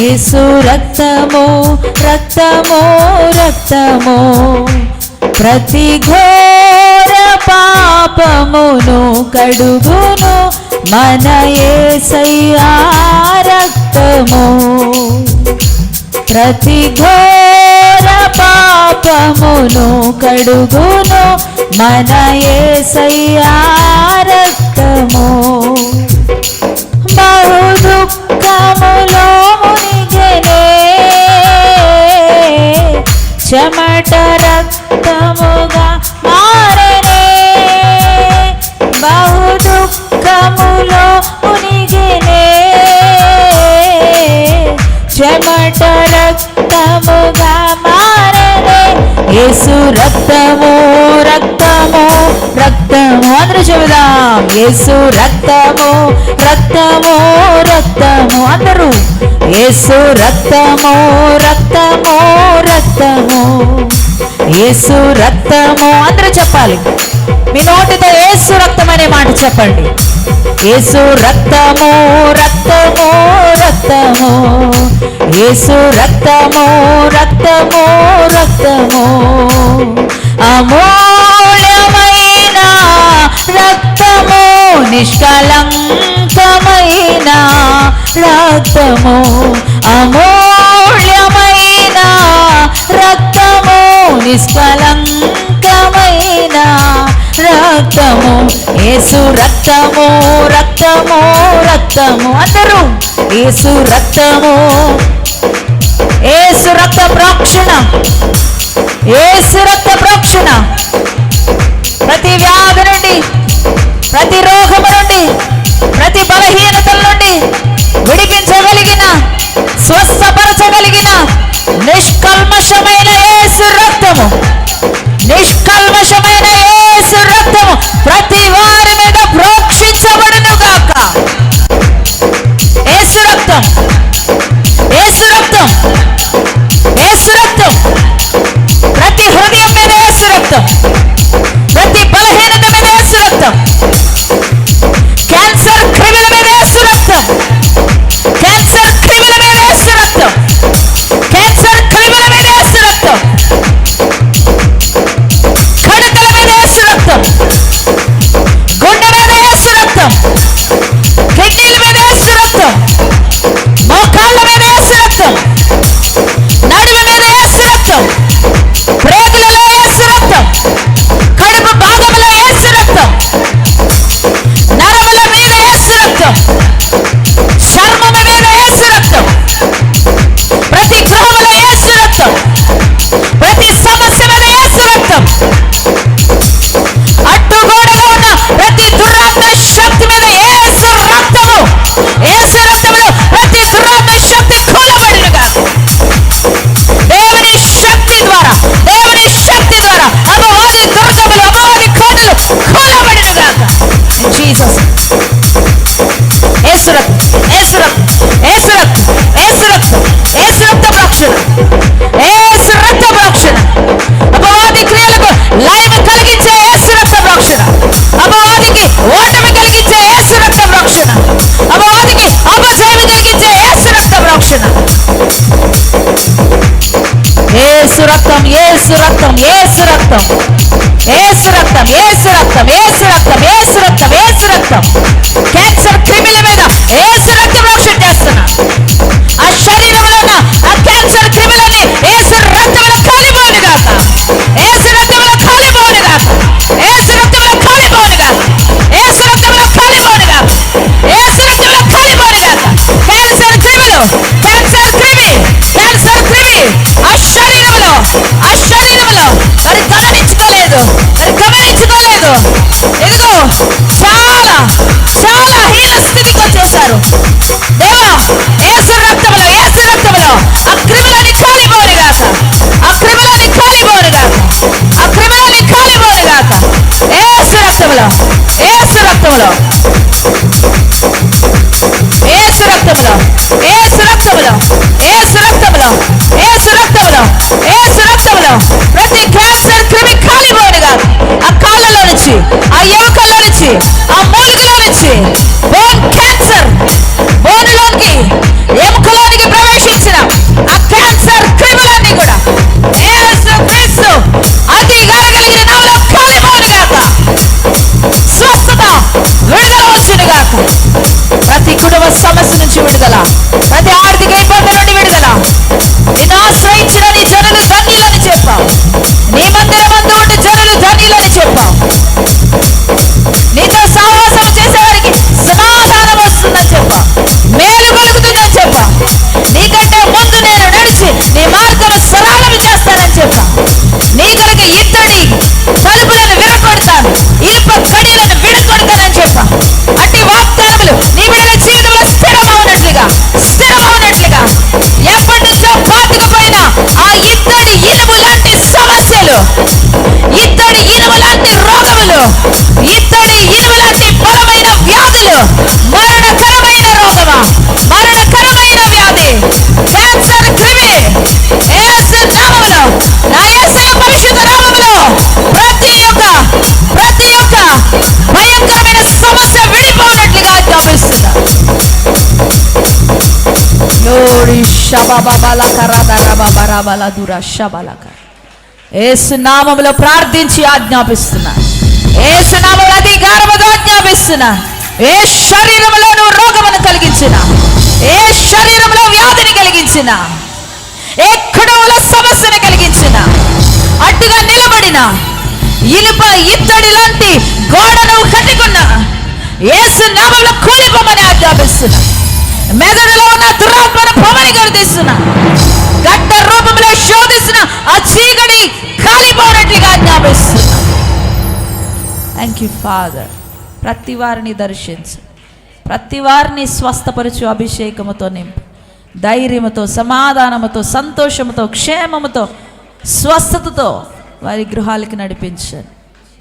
యేసు రక్తమో రక్తమో రక్తమో. ప్రతి ఘోర పాపమును కడుగును మన ఏసయ్యా రక్తము. ప్రతి ఘోర పాపమును కడుగును మన ఏసయ్యా రక్తము. చెమట రక్తముగా మా యేసు రక్తము రక్తము రక్తము. అందరూ చెబుదాం యేసు రక్తము రక్తము రక్తము. అందరూ యేసు రక్తము రక్తము రక్తము. యేసు రక్తము. అందరూ చెప్పాలి. మీ నోటితో యేసు రక్తం అనే మాట చెప్పండి. యేసు రక్తము రక్తము రక్తము. యేసు రక్తము రక్తము రక్తము అమూల్యమైన రక్తము నిష్కలంకమైన రక్తము అమూల్యమైన రక్తము నిష్కలంకమైన రక్తము ఏసు రక్తము రక్తము రక్తము. అందరూ ఏసు రక్తము. ఏసు రక్త ప్రోక్షణ. ఏసు రక్త ప్రోక్షణ. ప్రతి వ్యాధి నుండి ప్రతి రక్తములో ఏసు రక్తములో ఏసు రక్తములో ఏసు రక్తములో ఏసు రక్తములో ఏసు లోడి షబబబల కరదరబబరబల దుర నామములో ప్రార్థించి ఆజ్ఞాపిస్తున్నా. యేసు నామములో అధికారముతో ఆజ్ఞాపిస్తున్నా. ఏ శరీరంలో నువ్వు రోగమును కలిగించిన. ఏ శరీరంలో వ్యాధిని కలిగించిన. ఏ కుడవుల సమస్యను కలిగించిన. అడ్డుగా నిలబడిన. ఇనుప ఇత్తడి లాంటి గోడను కట్టుకున్న. ఏసు నామంలో కూలిపోమని ఆజ్ఞాపిస్తున్నా. మెదడులో ఉన్న దురాత్మను పొమని గడితీస్తున్నా గడ్డ రూపంలో శోధిస్తున్న ఆ చీకటి కాలిపోనట్లుగా జ్ఞాపిస్తున్నా థ్యాంక్ యూ ఫాదర్ ప్రతి వారిని దర్శించు. ప్రతి వారిని స్వస్థపరచు అభిషేకముతో నింపు. ధైర్యముతో సమాధానముతో సంతోషముతో క్షేమముతో స్వస్థతతో వారి గృహాలకి నడిపించండి.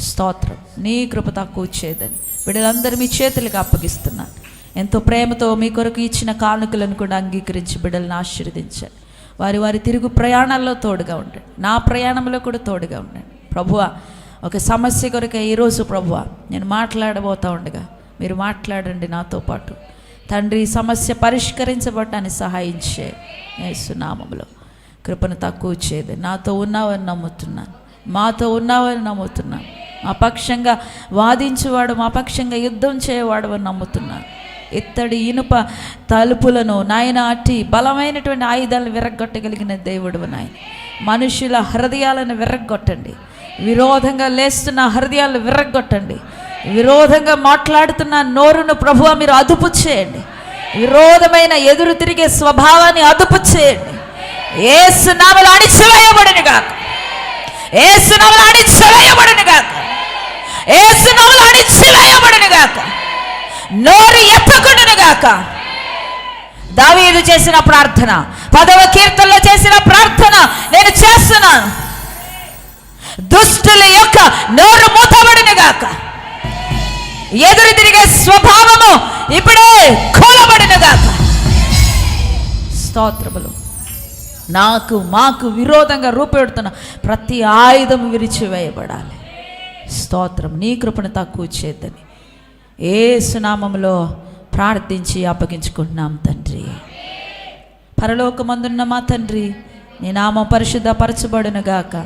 స్తోత్రం. నీ కృప తక్కువ చేయదని బిడ్డలందరూ మీ చేతులకు అప్పగిస్తున్నాను ఎంతో ప్రేమతో మీ కొరకు ఇచ్చిన కానుకలను కూడా అంగీకరించి బిడ్డలను ఆశీర్వదించండి. వారి వారి తిరుగు ప్రయాణాల్లో తోడుగా ఉండండి. నా ప్రయాణంలో కూడా తోడుగా ఉండండి. ప్రభువ ఒక సమస్య కొరకే ఈరోజు ప్రభువ నేను మాట్లాడబోతా ఉండగా మీరు మాట్లాడండి నాతో పాటు. తండ్రి సమస్య పరిష్కరించబడటానికి సహాయం చేయ యేసునామములో కృపను తక్కువ చేయదు నాతో ఉన్నావని నమ్ముతున్నాను. మాతో ఉన్నావని నమ్ముతున్నాను. మా పక్షంగా వాదించేవాడు మా పక్షంగా యుద్ధం చేయవాడు అని నమ్ముతున్నాను. ఇత్తడి ఇనుప తలుపులను నాయన అట్టి బలమైనటువంటి ఆయుధాలను విరగ్గొట్టగలిగిన దేవుడు నాయన. మనుషుల హృదయాలను విరగ్గొట్టండి. విరోధంగా లేస్తున్న హృదయాలను విరగ్గొట్టండి. విరోధంగా మాట్లాడుతున్న నోరును ప్రభువ మీరు అదుపు చేయండి. విరోధమైన ఎదురు తిరిగే స్వభావాన్ని అదుపు చేయండి. కాక అణిచివేయబడిన గాక. ఏసునామలు అణిచివేయబడిన ఏ సునామలు అణిచివేయబడిన కాక నోరు ఎత్తకుండును గాక. దావీదు చేసిన ప్రార్థన పదవ కీర్తనలో చేసిన ప్రార్థన నేను చేస్తున్నాను దుష్టుల యొక్క నోరు మూతబడిన గాక. ఎదురు తిరిగే స్వభావము ఇప్పుడే కోలబడిన గాక. స్తోత్రములు. నాకు మాకు విరోధంగా రూపెడుతున్న ప్రతి ఆయుధం విరిచివేయబడాలి. స్తోత్రం నీ కృపను తక్కువ చేద్దని ఏ సునామంలో ప్రార్థించి అప్పగించుకుంటున్నాం తండ్రి. పరలోకమందున్న మా తండ్రి నీ నామం పరిశుద్ధ పరచబడును గాక